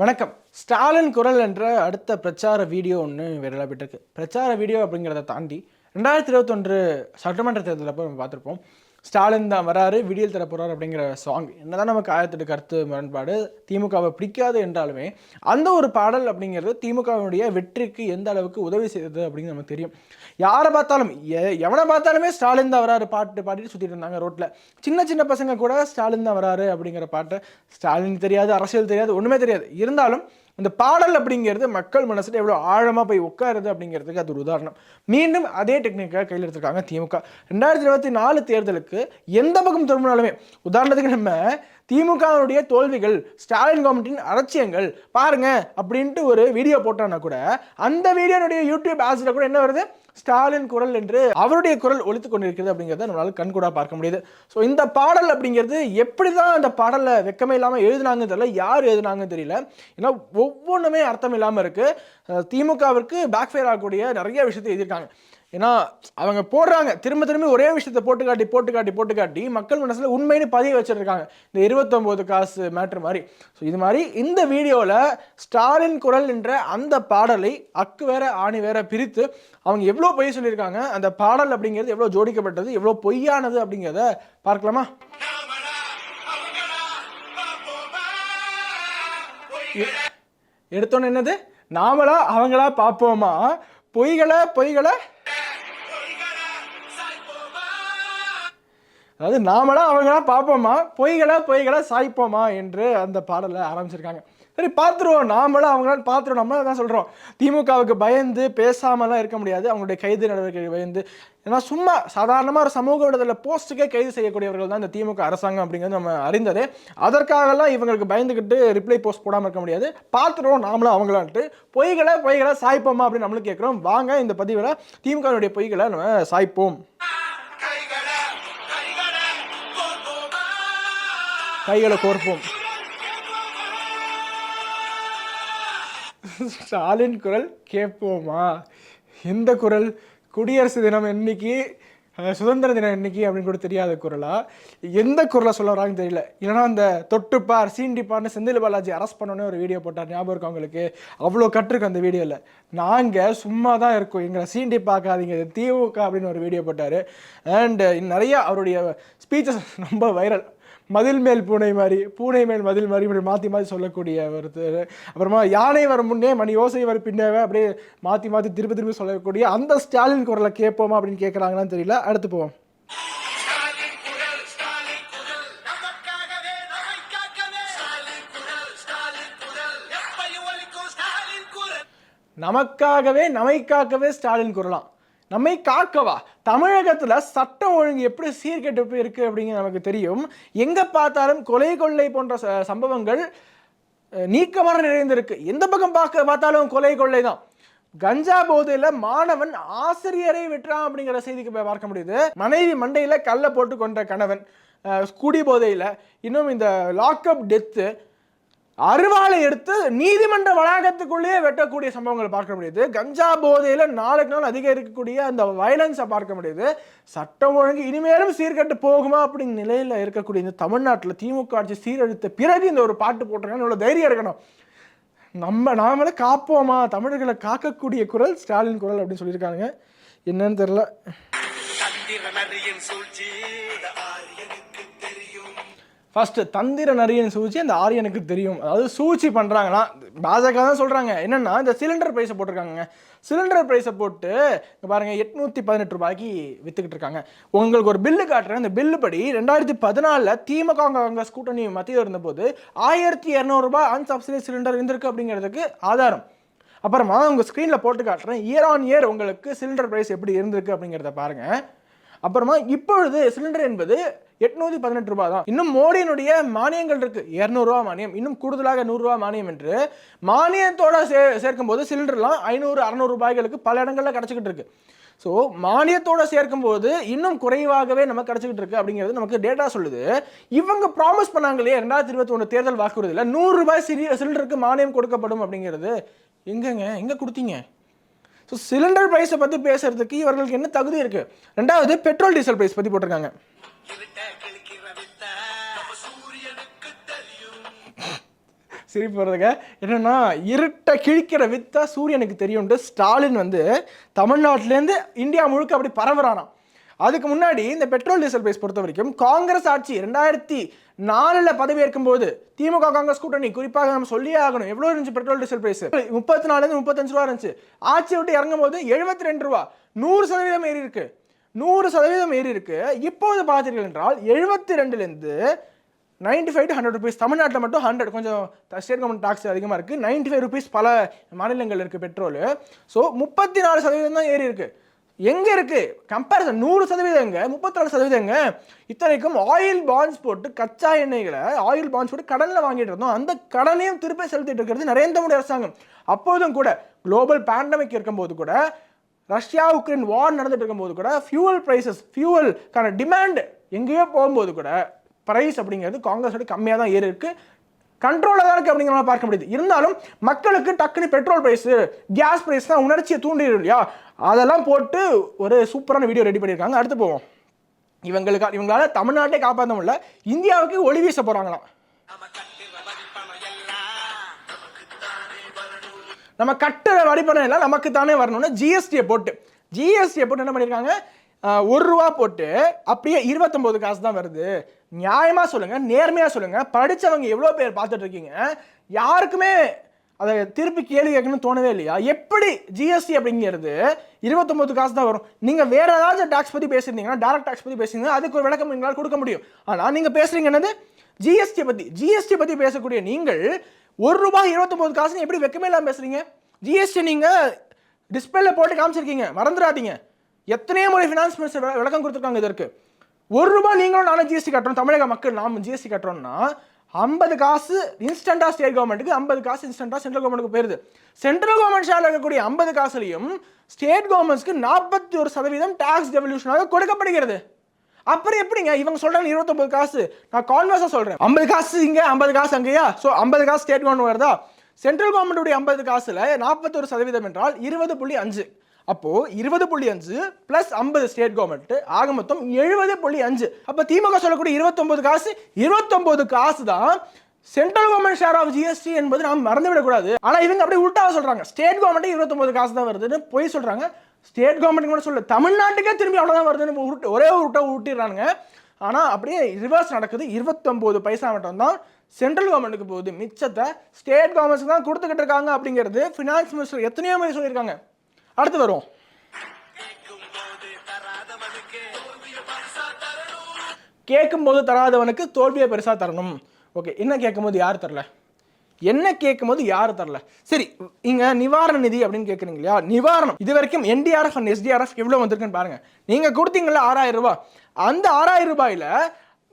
வணக்கம். ஸ்டாலின் குரல் என்ற அடுத்த பிரச்சார வீடியோ ஒன்று விரலாப்பிட்டிருக்கு பிரச்சார வீடியோ அப்படிங்கிறத தாண்டி ரெண்டாயிரத்தி இருபத்தொன்று சட்டமன்ற தேர்தலில் போய் நம்ம பார்த்துருப்போம். ஸ்டாலின் தான் வராரு விடியல் தர போகிறார் அப்படிங்கிற சாங் என்னதான் நமக்கு ஆயிரத்தெட்டு கருத்து முரண்பாடு திமுகவை பிடிக்காது என்றாலுமே அந்த ஒரு பாடல் அப்படிங்கிறது திமுகவினுடைய வெற்றிக்கு எந்த அளவுக்கு உதவி செய்தது அப்படிங்கிறது நமக்கு தெரியும். யாரை பார்த்தாலும் எ- எவனை பார்த்தாலுமே ஸ்டாலின் தான் வராரு பாட்டு பாடிட்டு சுற்றிட்டு இருந்தாங்க ரோட்டில் சின்ன சின்ன பசங்க கூட ஸ்டாலின் தான் வராரு அப்படிங்கிற பாட்டை ஸ்டாலின் தெரியாது அரசியல் தெரியாது ஒன்றுமே தெரியாது. இருந்தாலும் இந்த பாடல் அப்படிங்கிறது மக்கள் மனசில் எவ்வளோ ஆழமாக போய் உட்காருது அப்படிங்கிறதுக்கு அது ஒரு உதாரணம். மீண்டும் அதே டெக்னிக்காக கையில் எடுத்திருக்காங்க திமுக. ரெண்டாயிரத்தி இருபத்தி நாலு தேர்தலுக்கு எந்த பக்கம் திரும்பினாலுமே உதாரணத்துக்கு நம்ம திமுகவுடைய தோல்விகள் ஸ்டாலின் கவர்மெண்ட்டின் அலட்சியங்கள் பாருங்க அப்படின்ட்டு ஒரு வீடியோ போட்டோன்னா கூட அந்த வீடியோனுடைய யூடியூப் ஆப்ஸில் கூட என்ன வருது? ஸ்டாலின் குரல் என்று அவருடைய குரல் ஒழித்து கொண்டிருக்கிறது அப்படிங்கிறத நம்மளால் கண்கூடாக பார்க்க முடியுது. ஸோ இந்த பாடல் அப்படிங்கிறது எப்படி தான் அந்த பாடலை வெக்கமே இல்லாமல் எழுதுனாங்கன்னு தெரியல யார் எழுதுனாங்கன்னு தெரியல. ஏன்னா ஒவ்வொன்றுமே அர்த்தம் இல்லாமல் இருக்குது திமுகவிற்கு பேக் ஃபயர் ஆகக்கூடிய நிறைய விஷயத்தை எழுதியிருக்காங்க. ஏன்னா அவங்க போடுறாங்க. திரும்ப திரும்ப ஒரே விஷயத்த போட்டு காட்டி போட்டு காட்டி போட்டு காட்டி மக்கள் மனசில் உண்மைன்னு பதிய வச்சுருக்காங்க. இந்த இருபத்தொம்போது காசு மேட்ரு மாதிரி. ஸோ இது மாதிரி இந்த வீடியோவில் ஸ்டாலின் குரல் என்ற அந்த பாடலை அக்கு வேற ஆணி வேற பிரித்து அவங்க எவ்வளோ பொய் சொல்லியிருக்காங்க அந்த பாடல் அப்படிங்கிறது எவ்வளோ ஜோடிக்கப்பட்டது எவ்வளோ பொய்யானது அப்படிங்கிறத பார்க்கலாமா? எடுத்தோன்னு என்னது? நாமளா அவங்களா பார்ப்போமா பொய்களை பொய்களை அதாவது நாமளா அவங்களா பார்ப்போமா? பொய்களா பொய்களா சாய்ப்போமா என்று அந்த பாடலை ஆரம்பிச்சிருக்காங்க. சரி பார்த்துருவோம். நாமளும் அவங்களால பார்த்துருவோம். நம்மளும் தான் சொல்கிறோம் திமுகவுக்கு பயந்து பேசாமலாம் இருக்க முடியாது. அவங்களுடைய கைது நடவடிக்கை பயந்து. ஏன்னா சும்மா சாதாரணமாக ஒரு சமூக விடுதலை போஸ்ட்டுக்கே கைது செய்யக்கூடியவர்கள் தான் இந்த திமுக அரசாங்கம் அப்படிங்கிறது நம்ம அறிந்ததே. அதற்காகலாம் இவங்களுக்கு பயந்துக்கிட்டு ரிப்ளை போஸ்ட் போடாமல் இருக்க முடியாது. பார்த்துருவோம். நாமளும் அவங்களான்ட்டு. பொய்களை பொய்களை சாய்ப்போமா அப்படின்னு நம்மளும் கேட்குறோம். வாங்க இந்த பதிவில் திமுகவுடைய பொய்களை நம்ம சாய்ப்போம். கைகளை கோர்ப்போம். ஸ்டாலின் குரல் கேட்போமா? எந்த குரல் குடியரசு தினம் என்னைக்கு சுதந்திர தினம் என்னைக்கு அப்படின்னு கூட தெரியாத குரலா? எந்த குரலை சொல்ல வராங்கன்னு தெரியல. இல்லைன்னா அந்த தொட்டுப்பார் சீண்டிப்பார்னு செந்தில் பாலாஜி அரெஸ்ட் பண்ணோன்னே ஒரு வீடியோ போட்டார். ஞாபகம் இருக்கும் அவங்களுக்கு அவ்வளோ கட்டிருக்கு அந்த வீடியோவில் நாங்கள் சும்மா தான் இருக்கோம். எங்களை சீண்டி பார்க்காதீங்க. திமுக அப்படின்னு ஒரு வீடியோ போட்டார். அண்டு நிறைய அவருடைய ஸ்பீச்சஸ் ரொம்ப வைரல் மதில் மேல் பூனை மாதிரி பூனை மேல் மதில் மாதிரி இப்படி மாற்றி மாற்றி சொல்லக்கூடிய ஒருத்தர். அப்புறமா யானை வரும் முன்னே மணி யோசை வரும் பின்னவே அப்படியே மாற்றி மாற்றி திருப்பி திருப்பி சொல்லக்கூடிய அந்த ஸ்டாலின் குரலை கேட்போமா அப்படின்னு கேட்குறாங்களான்னு தெரியல. அடுத்து போவோம். நமக்காகவே நமக்காகவே ஸ்டாலின் குரலாம் நம்மை காக்கவா? தமிழகத்தில் சட்டம் ஒழுங்கு எப்படி சீர்கெட்டு இருக்குது அப்படிங்கிறது நமக்கு தெரியும். எங்கே பார்த்தாலும் கொலை கொள்ளை போன்ற ச- சம்பவங்கள் நீக்கமாக நிறைந்திருக்கு. எந்த பக்கம் பார்க்க பார்த்தாலும் கொலை கொள்ளை தான். கஞ்சா போதையில் மாணவன் ஆசிரியரை வெட்டுறான் அப்படிங்கிற செய்திக்கு போய் பார்க்க முடியுது. மனைவி மண்டையில் கல்லை போட்டு கொண்ட கணவன் குடி போதையில். இன்னும் இந்த லாக்அப் டெத்து அருவாளை எடுத்து நீதிமன்ற வளாகத்துக்குள்ளேயே வெட்டக்கூடிய சம்பவங்களை பார்க்க முடியுது. கஞ்சா போதையில் நாளுக்கு நாள் அதிகரிக்கக்கூடிய அந்த வயலன்ஸை பார்க்க முடியுது. சட்டம் ஒழுங்கு இனிமேலும் சீர்கெட்டு போகுமா அப்படிங்கிற நிலையில் இருக்கக்கூடிய இந்த தமிழ்நாட்டில் திமுக ஆட்சி சீரழித்த பிறகு இந்த ஒரு பாட்டு போட்டிருக்காங்க. இவ்வளோ தைரியம் இருக்கணும். நம்ம நாமளே காப்போமா? தமிழர்களை காக்கக்கூடிய குரல் ஸ்டாலின் குரல் அப்படின்னு சொல்லியிருக்காங்க. என்னன்னு தெரியல. சூழ்ச்சி. ஃபஸ்ட்டு தந்திர நரியன் சூழ்ச்சி அந்த ஆரியனுக்கு தெரியும். அதாவது சூழ்ச்சி பண்ணுறாங்கன்னா பாஜக தான் சொல்கிறாங்க என்னென்னா இந்த சிலிண்டர் ப்ரைஸை போட்டிருக்காங்க சிலிண்டர் ப்ரைஸை போட்டு பாருங்கள் எட்நூற்றி பதினெட்டு ரூபாய்க்கு விற்றுக்கிட்டு இருக்காங்க. உங்களுக்கு ஒரு பில்லு காட்டுறேன். இந்த பில்லு படி ரெண்டாயிரத்தி பதினாலில் திமுக காங்கிரஸ் கூட்டணி மத்தியில் இருந்தபோது ஆயிரத்தி இரநூறுபா அன்சப்சிடி சிலிண்டர் இருந்திருக்கு அப்படிங்கிறதுக்கு ஆதாரம். அப்புறமா உங்கள் ஸ்க்ரீனில் போட்டு காட்டுறேன். இயர் ஆன் இயர் உங்களுக்கு சிலிண்டர் ப்ரைஸ் எப்படி இருந்திருக்கு அப்படிங்கிறத பாருங்கள் அப்புறமா இப்பொழுது சிலிண்டர் என்பது எட்நூத்தி பதினெட்டு ரூபாய் தான் இன்னும் மோடியினுடைய மானியங்கள் இருக்கு. இரநூறுவா மானியம். இன்னும் கூடுதலாக நூறுரூவா மானியம் என்று மானியத்தோட சே சேர்க்கும் போது சிலிண்டர்லாம் ஐநூறு அறநூறு ரூபாய்களுக்கு பல இடங்களில் கிடச்சிக்கிட்டு இருக்கு. ஸோ மானியத்தோட சேர்க்கும் போது இன்னும் குறைவாகவே நமக்கு கிடச்சிக்கிட்டு இருக்கு அப்படிங்கிறது நமக்கு டேட்டா சொல்லுது. இவங்க ப்ராமிஸ் பண்ணாங்க இல்லையா ரெண்டாயிரத்தி இருபத்தி ஒன்று தேர்தல் வாக்குறுதியில் நூறுரூபாய் சிறிய சிலிண்டருக்கு மானியம் கொடுக்கப்படும் அப்படிங்கிறது. எங்கங்க? எங்கே கொடுத்தீங்க? ஸோ சிலிண்டர் ப்ரைஸை பற்றி பேசுறதுக்கு இவர்களுக்கு என்ன தகுதி இருக்கு? ரெண்டாவது பெட்ரோல் டீசல் ப்ரைஸ் பற்றி போட்டிருக்காங்க. சிரிப்பு வருதுங்க. என்னென்னா இருட்டை கிழிக்கிற வித்தா சூரியனுக்கு தெரியும்ட்டு ஸ்டாலின் வந்து தமிழ்நாட்டிலேருந்து இந்தியா முழுக்க அப்படி பரவுறானாம் அதுக்கு முன்னாடி இந்த பெட்ரோல் டீசல் பிரைஸ் பொறுத்த வரைக்கும் காங்கிரஸ் ஆட்சி ரெண்டாயிரத்தி நாலில் பதவியேற்கும் போது திமுக காங்கிரஸ் கூட்டணி குறிப்பாக நம்ம சொல்லியே ஆகணும். எவ்வளோ இருந்துச்சு பெட்ரோல் டீசல் பிரைஸ் முப்பத்தி நாலுலேருந்து முப்பத்தஞ்சு ரூபா இருந்துச்சு. ஆட்சி விட்டு இறங்கும் போது எழுபத்தி ரெண்டு ரூபா. நூறு சதவீதம் ஏறி இருக்கு. நூறு சதவீதம் ஏறி இருக்கு. இப்போது பார்த்தீர்கள் என்றால் எழுபத்தி ரெண்டுலேருந்து ninety five to hundred rupees தமிழ்நாட்டில் மட்டும் ஹண்ட்ரட் கொஞ்சம் ஸ்டேட் கவர்மெண்ட் டாக்ஸ் அதிகமாக இருக்குது நைன்டி ஃபைவ் ருபீஸ் பல மாநிலங்கள் இருக்குது பெட்ரோலு. ஸோ முப்பத்தி நாலு சதவீதம் தான் ஏறி இருக்கு. எங்கே இருக்குது கம்பேரிசன் நூறு சதவீதங்க முப்பத்தாறு முப்பத்தி நாலு இத்தனைக்கும் ஆயில் பாண்ட்ஸ் போட்டு கச்சா எண்ணெய்களை ஆயில் பாண்ட்ஸ் போட்டு கடனில் வாங்கிட்டு இருந்தோம். அந்த கடனையும் திருப்பி செலுத்திட்டு இருக்கிறது நரேந்திர மோடி அரசாங்கம். அப்போதும் கூட குளோபல் பேண்டமிக் இருக்கும்போது கூட ரஷ்யா உக்ரைன் வார் நடந்துட்டு இருக்கும்போது கூட ஃபியூவல் ப்ரைஸஸ் ஃபியூவல்கான டிமாண்டு எங்கேயோ போகும்போது கூட ப்ரைஸ் அப்படிங்கிறது காங்கிரஸோட கம்மியாக தான் ஏறி இருக்குது கண்ட்ரோலில் தான் இருக்குது அப்படிங்கிறத பார்க்க முடியுது. இருந்தாலும் மக்களுக்கு டக்குனு பெட்ரோல் ப்ரைஸு கேஸ் ப்ரைஸ் தான் உணர்ச்சியை தூண்டிடும் இல்லையா? அதெல்லாம் போட்டு ஒரு சூப்பரான வீடியோ ரெடி பண்ணியிருக்காங்க. அடுத்து போவோம். இவங்களுக்கு இவங்களால தமிழ்நாட்டை காப்பாற்ற முடியல. இந்தியாவுக்கு ஒளி வீச போகிறாங்களாம் நம்ம கட்டுற வரிப்பணம் எல்லாம் நமக்கு தானே வரணும்னு ஜிஎஸ்டியை போட்டு ஜிஎஸ்டியை போட்டு என்ன பண்ணியிருக்காங்க? ஒரு ரூபா போட்டு அப்படியே இருபத்தொம்போது காசு தான் வருது. நியாயமாக சொல்லுங்கள் நேர்மையாக சொல்லுங்கள் படித்தவங்க எவ்வளோ பேர் பார்த்துட்ருக்கீங்க யாருக்குமே அதை திருப்பி கேள்வி கேட்கணும்னு தோணவே இல்லையா? எப்படி ஜிஎஸ்டி அப்படிங்கிறது இருபத்தொம்போது காசு தான் வரும். நீங்கள் வேற ஏதாச்சும் டேக்ஸ் பற்றி பேசியிருந்தீங்கன்னா டேரக்ட் டேக்ஸ் பற்றி பேசுறீங்க அதுக்கு ஒரு விளக்கம் எங்களால் கொடுக்க முடியும். ஆனால் நீங்கள் பேசுறீங்க என்னது? ஜிஎஸ்டி பற்றி ஜிஎஸ்டி பற்றி பேசக்கூடிய நீங்கள் ஒரு ரூபாய் இருபத்தொம்போது காசுன்னு எப்படி வெக்கமே இல்லாமல் பேசுறீங்க? ஜிஎஸ்டி நீங்கள் டிஸ்பிளேல போட்டு காமிச்சிருக்கீங்க. மறந்துடாதீங்க. எத்தனையோ முறை ஃபினான்ஸ் மினிஸ்டர் விளக்கம் கொடுத்துருக்காங்க இதற்கு. ஒரு ரூபாய் நீங்களும் நானும் ஜிஎஸ்டி கட்டுறோம். தமிழக மக்கள் நாம் ஜிஎஸ்டி கட்டுறோம்னா ஐம்பது காசு இன்ஸ்டண்ட்டாக ஸ்டேட் கவர்மெண்ட்டுக்கு ஐம்பது காசு இன்ஸ்டண்ட்டாக சென்ட்ரல் கவர்மெண்ட்டுக்கு போயிருது. சென்ட்ரல் கவர்மெண்ட் ஷேரில் இருக்கக்கூடிய ஐம்பது காசுலையும் ஸ்டேட் கவர்மெண்ட்ஸ்க்கு நாற்பத்தி ஒரு சதவீதம் டேக்ஸ் டெவல்யூஷனாக கொடுக்கப்படுகிறது. அப்புறம் எப்படிங்க? இவங்க சொல்றாங்க இருபத்தொம்பது காசு. நான் கான்வர்ஸா சொல்றேன். ஐம்பது காசு இங்க ஐம்பது காசு அங்கேயா? ஸோ ஐம்பது காசு ஸ்டேட் கவர்மெண்ட் வருதா? சென்ட்ரல் கவர்மெண்ட்டுடைய ஐம்பது காசுல நாற்பத்தொரு சதவீதம் என்றால் இருபது புள்ளி அஞ்சு. அப்போ இருபது புள்ளி அஞ்சு பிளஸ் ஐம்பது ஸ்டேட் கவர்மெண்ட் ஆக மொத்தம் எழுபது புள்ளி அஞ்சு. அப்ப திமுக சொல்லக்கூடிய இருபத்தொன்பது காசு இருபத்தொன்பது காசு தான் central government share of GST என்பது நாம் மறந்துவிடக்கூடாது. ஆனா இவங்க அப்படியே உள்டாக சொல்றாங்க. ஸ்டேட் கவர்மெண்ட் இருபத்தொன்பது காசு தான் வருதுன்னு போய் சொல்றாங்க. ஸ்டேட் கவர்மெண்ட் கூட சொல்ல தமிழ்நாட்டுக்கே திரும்பி அவ்வளோதான் வருதுன்னு உருட்டு ஒரே ஒரு விட்டா ஆனால் அப்படியே ரிவர்ஸ் நடக்குது. இருபத்தொம்போது பைசா மட்டும் தான் சென்ட்ரல் கவர்மெண்ட்டுக்கு போகுது. மிச்சத்தை ஸ்டேட் கவர்மெண்ட்ஸ்க்கு தான் கொடுத்துக்கிட்டு இருக்காங்க அப்படிங்கிறது ஃபினான்ஸ் மினிஸ்டர் எத்தனையோ முறை சொல்லியிருக்காங்க. அடுத்து வரும் கேட்கும்போது தராதவனுக்கு தோல்வியை பெருசாக தரணும். ஓகே என்ன கேட்கும்போது யார் தரல? என்ன கேட்கும்போது யார் தரல? சரி இங்க நிவாரண நிதி அப்படின்னு கேட்குறீங்க இல்லையா? நிவாரணம். இது வரைக்கும் என்டிஆர்எஃப் அண்ட் எஸ்டிஆர்எஃப் எவ்வளோ வந்திருக்குன்னு பாருங்க. நீங்க கொடுத்தீங்கல்ல ஆறாயிரம் ரூபாய். அந்த ஆறாயிரம் ரூபாயில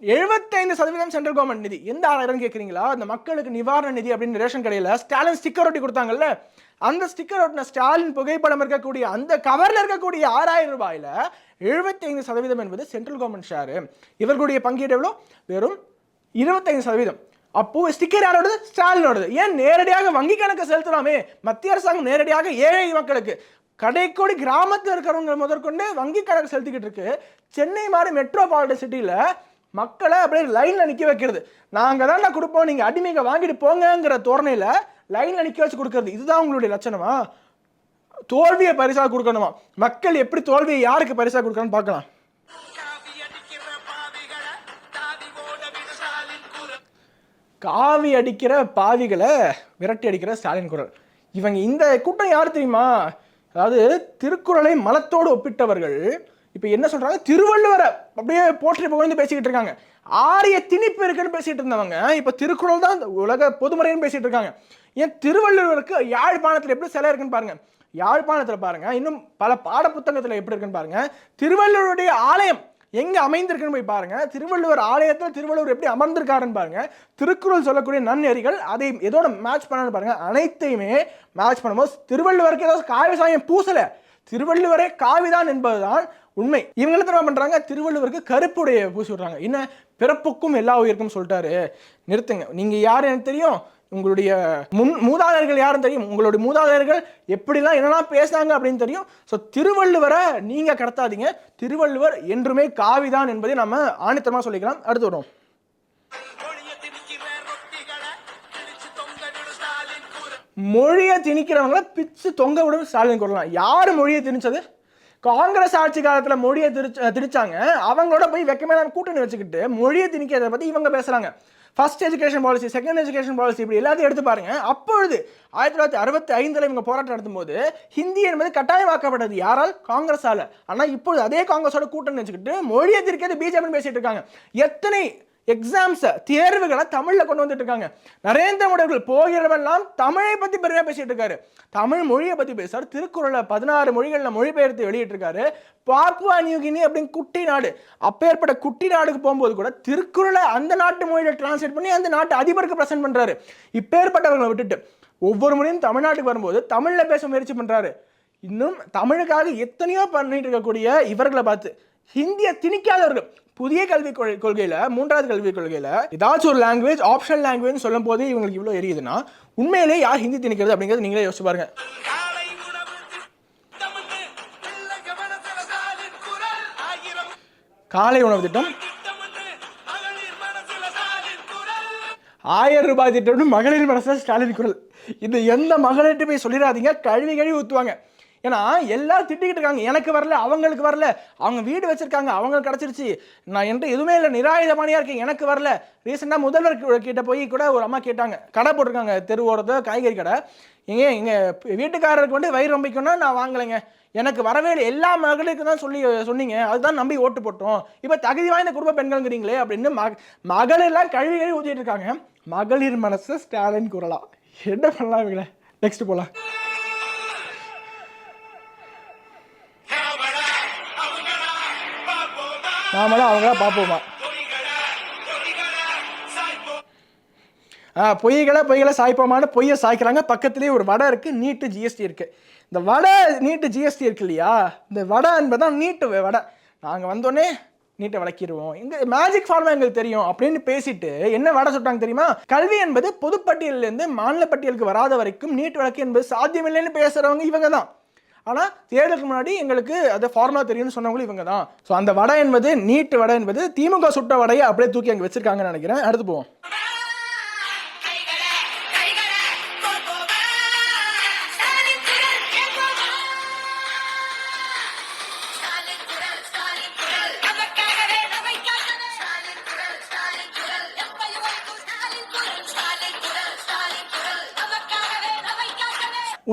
எழுபத்தைந்து சதவீதம் சென்ட்ரல் கவர்மெண்ட் நிதி. எந்த ஆறாயிரம் கேட்குறீங்களா? அந்த மக்களுக்கு நிவாரண நிதி அப்படின்னு ரேஷன் கடையில் ஸ்டாலின் ஸ்டிக்கர் ஒட்டி கொடுத்தாங்கல்ல. அந்த ஸ்டிக்கர் ஒட்டின ஸ்டாலின் புகைப்படம் இருக்கக்கூடிய அந்த கவரில் இருக்கக்கூடிய ஆறாயிரம் ரூபாயில எழுபத்தைந்து சதவீதம் என்பது சென்ட்ரல் கவர்மெண்ட் ஷேரு இவர்களுடைய பங்கீடு எவ்வளோ? வெறும் இருபத்தைந்து சதவீதம். அப்போ ஸ்டிக்கர் யாரோடது? ஸ்டாலினோடது. ஏன் நேரடியாக வங்கி கணக்கு செலுத்தலாமே? மத்திய அரசாங்கம் நேரடியாக ஏழை மக்களுக்கு கடைக்கோடி கிராமத்தில் இருக்கிறவங்க முதற்கொண்டு வங்கி கணக்கு செலுத்திக்கிட்டு இருக்கு. சென்னை மாதிரி மெட்ரோபாலிட்டன் சிட்டியில் மக்களை அப்படியே லைனில் நிற்க வைக்கிறது. நாங்கள் தான் கொடுப்போம் நீங்கள் அடிமைங்க வாங்கிட்டு போங்கங்கிற தோரணையில் லைனில் நிற்க வச்சு கொடுக்கறது. இதுதான் உங்களுடைய லட்சணமா? தோல்வியை பரிசாக கொடுக்கணுமா? மக்கள் எப்படி தோல்வியை யாருக்கு பரிசாக கொடுக்கணும்னு பார்க்கலாம். காவி அடிக்கிற பாவிகளை காவி அடிக்கிற பாவிகளை விரட்டி அடிக்கிற ஸ்டாலின் குரல். இவங்க இந்த கூட்டம் யார் தெரியுமா? அதாவது திருக்குறளை மலத்தோடு ஒப்பிட்டவர்கள் இப்போ என்ன சொல்றாங்க? திருவள்ளுவரை அப்படியே போற்றி புகழ்ந்து பேசிக்கிட்டு இருக்காங்க. ஆரிய திணிப்பு இருக்குன்னு பேசிட்டு இருந்தவங்க இப்போ திருக்குறள் தான் இந்த உலக பொதுமுறைன்னு பேசிட்டு இருக்காங்க. ஏன் திருவள்ளுவருக்கு யாழ்ப்பாணத்தில் எப்படி சிலை இருக்குன்னு பாருங்க. யாழ்ப்பாணத்தில் பாருங்க இன்னும் பல பாட புத்தகத்தில் எப்படி இருக்குன்னு பாருங்க. திருவள்ளுவருடைய ஆலயம் எங்க அமைந்திருக்குன்னு போய் பாருங்க. திருவள்ளுவர் ஆலயத்தில் திருவள்ளுவர் எப்படி அமர்ந்திருக்காருன்னு பாருங்க. திருக்குறள் சொல்லக்கூடிய நன்னெறிகள் அதை எதோட மேட்ச் பண்ணான்னு பாருங்க. அனைத்தையுமே மேட்ச் பண்ணும்போது திருவள்ளுவருக்கு ஏதாவது காவி சாயம் பூசல. திருவள்ளுவரே காவிதான் என்பதுதான் உண்மை. இவங்க என்ன தெரியுமா பண்றாங்க? திருவள்ளுவருக்கு கருப்புடைய பூசி விடுறாங்க. என்ன? பிறப்புக்கும் எல்லா உயிருக்கும் சொல்லிட்டாரு. நிறுத்துங்க. நீங்க யார் எனக்கு தெரியும்? உங்களுடைய முன் மூதாதையர்கள் யாரும் தெரியும்? உங்களுடைய மூதாதையர்கள் எப்படிலாம் என்னெல்லாம் பேசுனாங்க அப்படின்னு தெரியும். ஸோ திருவள்ளுவரை நீங்க கடத்தாதீங்க. திருவள்ளுவர் என்றுமே காவிதான் என்பதை நம்ம ஆணித்தரமா சொல்லிக்கலாம். அடுத்து வரும் மொழியை திணிக்கிறவங்கள பிச்சு தொங்க விடும் ஸ்டாலின் கூறலாம். யார் மொழியை திணிச்சது? காங்கிரஸ் ஆட்சி காலத்தில் மொழியை திரிச்ச திணிச்சாங்க. அவங்களோட போய் வெக்கமே கூட்டணி வச்சுக்கிட்டு மொழியை திணிக்கிறத பற்றி இவங்க பேசுகிறாங்க first education policy second education policy இப்படி எல்லாத்தையும் எடுத்து பாருங்க. அப்பொழுது ஆயிரத்தி தொள்ளாயிரத்தி அறுபத்தி ஐந்தில் இவங்க போராட்டம் நடத்தும்போது ஹிந்தி என்பது கட்டாயமாக்கப்பட்டது. யாரால்? காங்கிரஸால். ஆனால் இப்பொழுது அதே காங்கிரஸோட கூட்டணி வச்சுக்கிட்டு மொழியை திரிக்கிறது பிஜேபி பேசிட்டு இருக்காங்க. எத்தனை எக்ஸாம்ஸை தேர்வுகளை தமிழில் கொண்டு வந்துட்டு இருக்காங்க. நரேந்திர மோடி அவர்கள் போகிறவெல்லாம் தமிழை பற்றி பெருமையாக பேசிட்டு இருக்காரு. தமிழ் மொழியை பற்றி பேசுறாரு. திருக்குறளை பதினாறு மொழிகளில் மொழிபெயர்த்து வெளியிட்டிருக்காரு. பாப்புவா நியூகினி அப்படின்னு குட்டி நாடு. அப்பேற்பட்ட குட்டி நாடுக்கு போகும்போது கூட திருக்குறளை அந்த நாட்டு மொழியில் டிரான்ஸ்லேட் பண்ணி அந்த நாட்டு அதிபருக்கு ப்ரெசென்ட் பண்ணுறாரு இப்பேற்பட்டவர்களை விட்டுட்டு ஒவ்வொரு முறையும் தமிழ்நாட்டுக்கு வரும்போது தமிழில் பேச முயற்சி பண்ணுறாரு இன்னும் தமிழுக்காக எத்தனையோ பண்ணிட்டு இருக்கக்கூடிய இவர்களை பார்த்து ஹிந்தியை திணிக்காதவர்கள் புதிய கல்விக் கொள் கொள்கையில் மூன்றாவது கல்விக் கொள்கையில் ஏதாச்சும் ஒரு லாங்குவேஜ் ஆப்ஷனல் லாங்குவேஜ் சொல்லும் போது இவங்களுக்கு இவ்வளோ எரியுதுன்னா உண்மையிலே யார் ஹிந்தி திணிக்கிறது அப்படிங்கிறது நீங்களே யோசிச்சு பாருங்க. காலை உணவு திட்டம். ஆயிரம் ரூபாய் திட்டம் மகளிர் மனசில் ஸ்டாலின் குரல். இது எந்த மகளிர்கிட்ட போய் சொல்லிடாதீங்க கழுவி கழுவி ஊற்றுவாங்க ஏன்னா எல்லாரும் திட்டிக்கிட்டு இருக்காங்க. எனக்கு வரல அவங்களுக்கு வரல. அவங்க வீடு வச்சிருக்காங்க அவங்களுக்கு கிடச்சிருச்சு. நான் என்கிட்ட எதுவுமே இல்லை. நிராயுதமானியாக இருக்கேன். எனக்கு வரல. ரீசெண்டாக முதல்வர் கிட்ட போய் கூட ஒரு அம்மா கேட்டாங்க. கடை போட்டிருக்காங்க தெரு காய்கறி கடை. எங்க எங்கள் வீட்டுக்காரருக்கு வந்து வயிறு ரொம்பிக்கணும்னா நான் வாங்கலைங்க. எனக்கு வரவே இல்லை. எல்லா மகளுக்கும் தான் சொல்லி சொன்னீங்க. அதுதான் நம்பி ஓட்டு போட்டோம். இப்போ தகுதி வாய்ந்த குடும்ப பெண்கள்ங்கிறீங்களே அப்படின்னு மக மகளெல்லாம் கழுவி கழுவி ஊற்றிட்டு இருக்காங்க. மகளிர் மனசு ஸ்டாலின் குரலா. என்ன பண்ணலாம் இவங்கள? நெக்ஸ்ட் போகலாம் நாமளும் அவங்கள பார்ப்போமா ஆ பொய்களை பொய்களை சாய்ப்போமான்னு பொய்யை சாய்க்கிறாங்க. பக்கத்துலேயே ஒரு வடை இருக்குது நீட்டு ஜிஎஸ்டி இருக்குது இந்த வடை நீட்டு ஜிஎஸ்டி இருக்கு இல்லையா? இந்த வடை என்பதான் நீட்டு வடை. நாங்கள் வந்தோடனே நீட்டை விளக்கிடுவோம். இந்த மேஜிக் ஃபார்மா எங்களுக்கு தெரியும் அப்படின்னு பேசிட்டு என்ன வடை சொல்லிட்டாங்க தெரியுமா? கல்வி என்பது பொதுப்பட்டியலிருந்து மாநில பட்டியலுக்கு வராத வரைக்கும் நீட் வழக்கு என்பது சாத்தியமில்லைன்னு பேசுகிறவங்க இவங்க தான் ஆனால் தேர்தலுக்கு முன்னாடி எங்களுக்கு அது ஃபார்முலா தெரியும்னு சொன்னவங்களும் இவங்க தான் ஸோ அந்த வடை என்பது நீட்டு வடை என்பது திமுக சுட்ட வடையை அப்படியே தூக்கி அங்கே வச்சிருக்காங்கன்னு நினைக்கிறேன். அடுத்து போவோம்.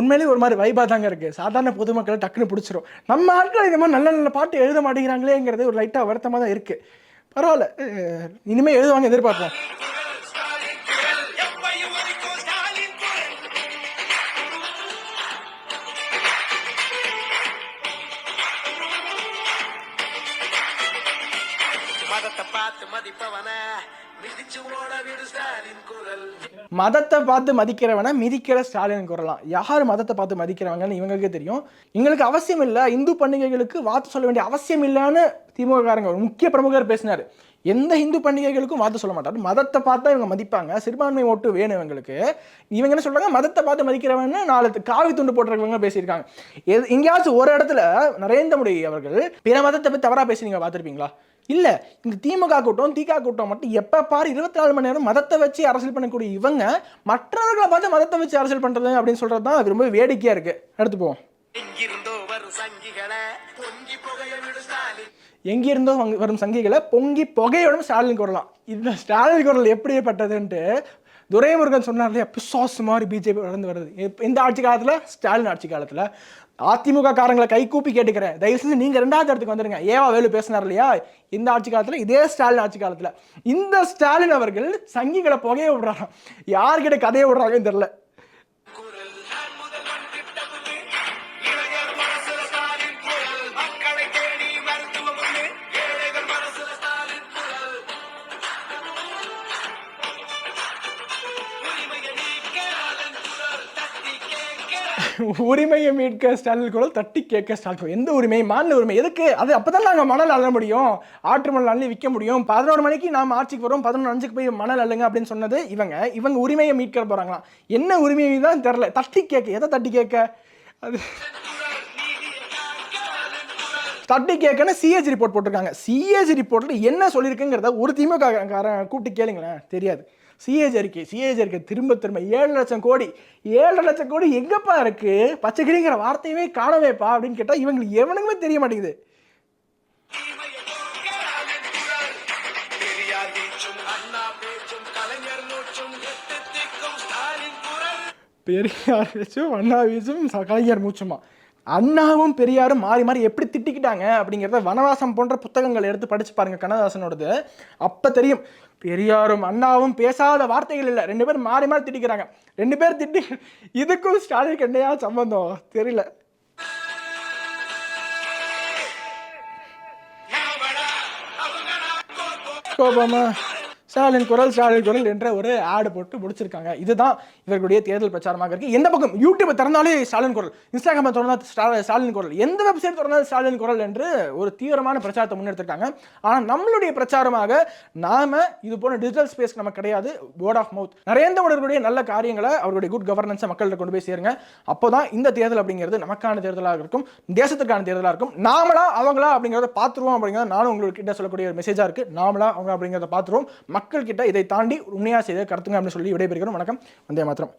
உண்மையிலேயே ஒரு மாதிரி வைபாக தாங்க இருக்குது சாதாரண பொதுமக்களை டக்குன்னு பிடிச்சிரும். நம்ம ஆட்கள் இந்த மாதிரி நல்ல நல்ல பாட்டு எழுத மாட்டேங்கிறாங்களேங்கிறது ஒரு லைட்டாக வருத்தமாக தான் இருக்குது பரவாயில்ல. இனிமேல் எழுதுவாங்க எதிர்பார்ப்போம். மதத்தை பார்த்து மதிக்கிறவனை மிதிக்கிற ஸ்டாலின் கூறலாம் யார் மதத்தை பார்த்து மதிக்கிறவங்கன்னு இவங்களுக்கே தெரியும். எங்களுக்கு அவசியம் இல்லை. இந்து பண்டிகைகளுக்கு வார்த்தை சொல்ல வேண்டிய அவசியம் இல்லைன்னு திமுககாரங்க ஒரு முக்கிய பிரமுகர் பேசினார். எந்த இந்து பண்டிகைகளுக்கும் வார்த்தை சொல்ல மாட்டார். மதத்தை பார்த்தா இவங்க மதிப்பாங்க. சிறுபான்மை ஓட்டு வேணும் இவங்களுக்கு. இவங்க என்ன சொல்கிறாங்க மதத்தை பார்த்து மதிக்கிறவன்னு நாலு காவி துண்டு போட்டிருக்கவங்க பேசியிருக்காங்க. எது எங்கேயாச்சும் ஒரு இடத்துல நரேந்திர மோடி அவர்கள் பிற மதத்தை பற்றி தவறாக பேசி நீங்கள் பார்த்துருப்பீங்களா? இல்லை இந்த திமுக கூட்டம் திக கூட்டம் மட்டும் எப்போ பாரு இருபத்தி நாலு மணி நேரம் மதத்தை வச்சு அரசியல் பண்ணக்கூடிய இவங்க மற்றவர்களை பார்த்து மதத்தை வச்சு அரசியல் பண்ணுறது அப்படின்னு சொல்கிறது தான் ரொம்ப வேடிக்கையாக இருக்குது அடுத்து போவோம். எங்கிருந்தோ வரும் சங்கிகளை பொங்கி புகைய ஸ்டாலின் வரும் சங்கிகளை பொங்கி புகையோடும் ஸ்டாலின் குரலாம் இந்த ஸ்டாலின் குரல் எப்படிப்பட்டதுன்ட்டு துரைமுருகன் சொன்னார் இல்லையா பிசாசு மாதிரி பிஜேபி வளர்ந்து வருது இந்த ஆட்சி காலத்தில் ஸ்டாலின் ஆட்சி காலத்தில் அதிமுக காரங்களை கை கூப்பி கேட்டுக்கிறேன். தயவு செஞ்சு நீங்கள் ரெண்டாவது இடத்துக்கு வந்துருங்க. ஏவா வேலு பேசினார் இல்லையா? இந்த ஆட்சி காலத்தில் இதே ஸ்டாலின் ஆட்சி காலத்தில். இந்த ஸ்டாலின் அவர்கள் சங்கிகளை புகைய விடுறாங்க யார்கிட்ட கதையை விடுறாங்கன்னு தெரில உரிமையை மீட்க ஸ்டாலின் குரல் தட்டி கேட்க ஸ்டாலின் எந்த உரிமை? மாநில உரிமை. எதுக்கு? அது அப்பதான் நாங்கள் மணல் அள்ள முடியும். ஆற்று மணல் அள்ளி விற்க முடியும். பதினோரு மணிக்கு நாம் ஆட்சிக்கு வரும். பதினொன்று அஞ்சுக்கு போய் மணல் அள்ளுங்க அப்படின்னு சொன்னது இவங்க. இவங்க உரிமையை மீட்க போகிறாங்களாம் என்ன உரிமையை தான் தெரில தட்டி கேட்க. எதை தட்டி கேட்க? அது தட்டி கேட்கன்னு சிஏஜி ரிப்போர்ட் போட்டிருக்காங்க. சிஏஜி ரிப்போர்ட்டில் என்ன சொல்லியிருக்குங்கிறத ஒரு திமுக காரன் கூப்பிட்டு கேளுங்களேன். தெரியாது. சிஏஜ் அறிக்கை சிஏஜ் அறிக்கை. திரும்ப திரும்ப ஏழு லட்சம் கோடி. ஏழு லட்சம் கோடி எங்கப்பா இருக்குது பச்சைக்கிரிங்கிற வார்த்தையுமே காணவேப்பா அப்படின்னு கேட்டால் இவங்களுக்கு எவனுக்குமே தெரிய மாட்டேங்குது. பெரியார் வீச்சும் அண்ணா கலைஞர் வீச்சும் கலைஞர் மூச்சுமா? அண்ணாவும் பெரியாரும் மாறி மாறி எப்படி திட்டிக்கிட்டாங்க அப்படிங்கிறத வனவாசம் போன்ற புத்தகங்கள் எடுத்து படிச்சு பாருங்கள் கண்ணதாசனோடது. அப்போ தெரியும் பெரியாரும் அண்ணாவும் பேசாத வார்த்தைகள் இல்லை. ரெண்டு பேரும் மாறி மாறி திட்டிக்கிறாங்க. ரெண்டு பேர் திட்டி இதுக்கும் ஸ்டாலின் என்னையா சம்பந்தம்? தெரியல. கோபமா? ஸ்டாலின் குரல் ஸ்டாலின் குரல் என்ற ஒரு ஆடு போட்டு முடிச்சிருக்காங்க. இதுதான் இவர்களுடைய தேர்தல் பிரச்சாரமாக இருக்கு. எந்த பக்கம்? யூடியூப் திறந்தாலே ஸ்டாலின் குரல் இன்ஸ்டாகிராம் திறந்தா ஸ்டாலின் குரல் எந்த வெப்சைட் திறந்தாலும் ஸ்டாலின் குரல் என்று ஒரு தீவிரமான பிரச்சாரத்தை முன்னெடுத்திருக்காங்க. ஆனால் நம்மளுடைய பிரச்சாரமாக நாம இது போன டிஜிட்டல் ஸ்பேஸ் நமக்கு கிடையாது. வேர்ட் ஆஃப் மவுத் நரேந்திர மோடிகளுடைய நல்ல காரியங்களை அவருடைய குட் கவர்னன்ஸை மக்கள்கிட்ட கொண்டு போய் சேருங்க. அப்போதான் இந்த தேர்தல் அப்படிங்கிறது நமக்கான தேர்தலாக இருக்கும். தேசத்துக்கான தேர்தலாக இருக்கும். நாமளா அவங்களா அப்படிங்கிறத பார்த்துருவோம் அப்படிங்கிறத நானும் உங்களுக்கு கிட்ட சொல்லக்கூடிய ஒரு மெசேஜாக இருக்கு. நாமளா அவங்க அப்படிங்கிறத பார்த்துருவோம். மக்கள் கிட்ட இதை தாண்டி உண்மையாக செய்த கருத்துங்க அப்படின்னு சொல்லி விடைபெறுகிறோம். வணக்கம். வந்தே மாத்திரம்.